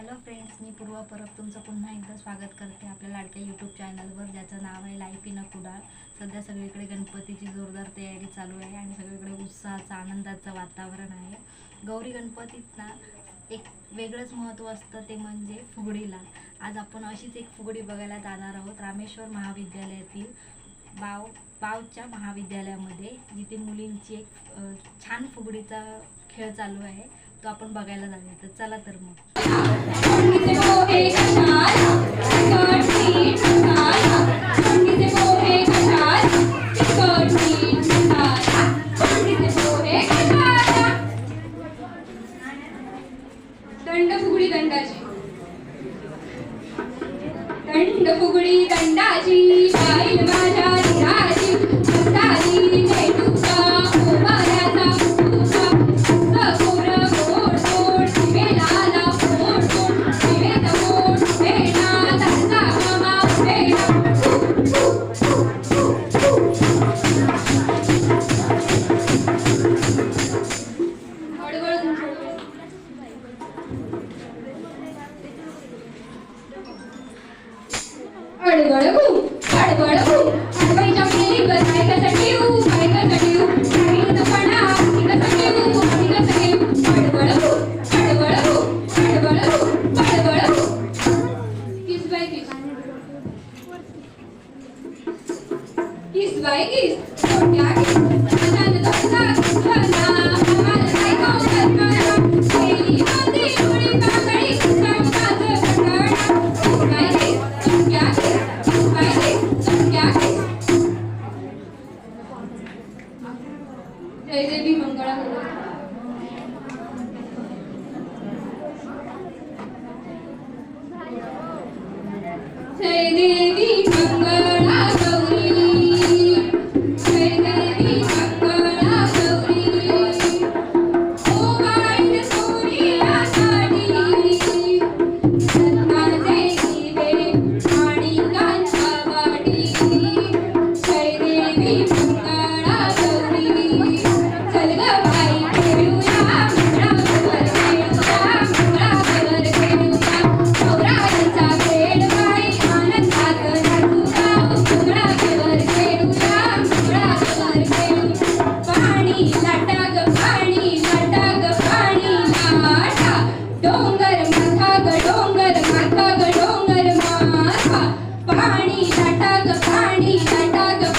Hello friends मी पूर्वा परब तुमचं पुन्हा एकदा स्वागत करते आपल्या लाडक्या यूट्यूब चॅनलवर ज्याचं नाव आहे लाईफ इन अ कुडाळ सध्या सगळीकडे गणपतीची जोरदार तयारी चालू आहे आणि सगळीकडे उत्साहाचं आनंदाचं वातावरण आहे. गौरी गणपतीत ना एक वेगळंच महत्त्व असतं ते म्हणजे फुगडीला. आज आपण अशीच एक फुगडी बघायला जाणार आहोत. रामेश्वर महाविद्यालयातील बाव बावच्या महाविद्यालयामध्ये जिथे मुलींची एक छान फुगडीचा खेळ चालू आहे. तो आपण बघायला जाऊया तर चला तर मग. दंड फुगडी दंडाची. दंड फुगडी दंडाची अडबडबू अडबडबू अडबाईच्या मुलीवर काय कसं ठेवू काय कसं ठेवू सांगितपणा आम्ही कसं ठेवू आम्ही कसं ठेवू अडबडबू अडबडबू अडबडबू अडबडबू किस बाय किस किस बाय किस कोणत्या किस? अजान दोसा भला Hãy đi! पाणी लाटा ग पाणी लाटा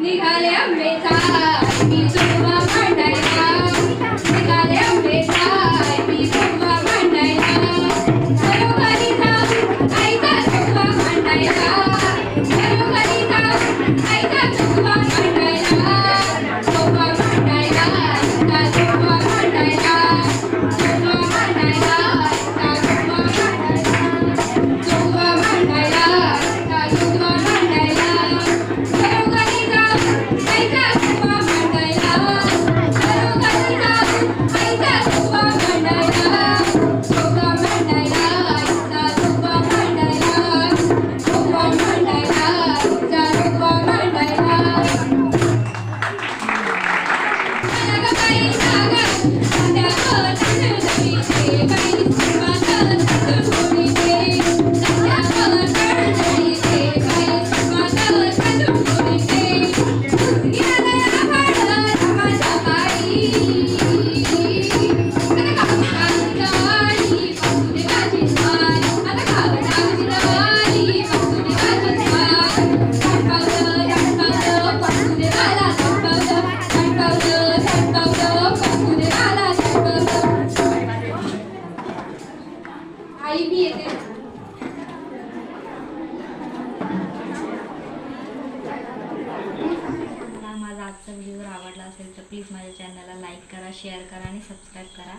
你看脸没咋，你。I'm gonna go to the beach. माझा आजचा व्हिडिओ जर आवडला असेल तर प्लीज माझ्या चॅनलला लाईक करा शेअर करा आणि सबस्क्राईब करा.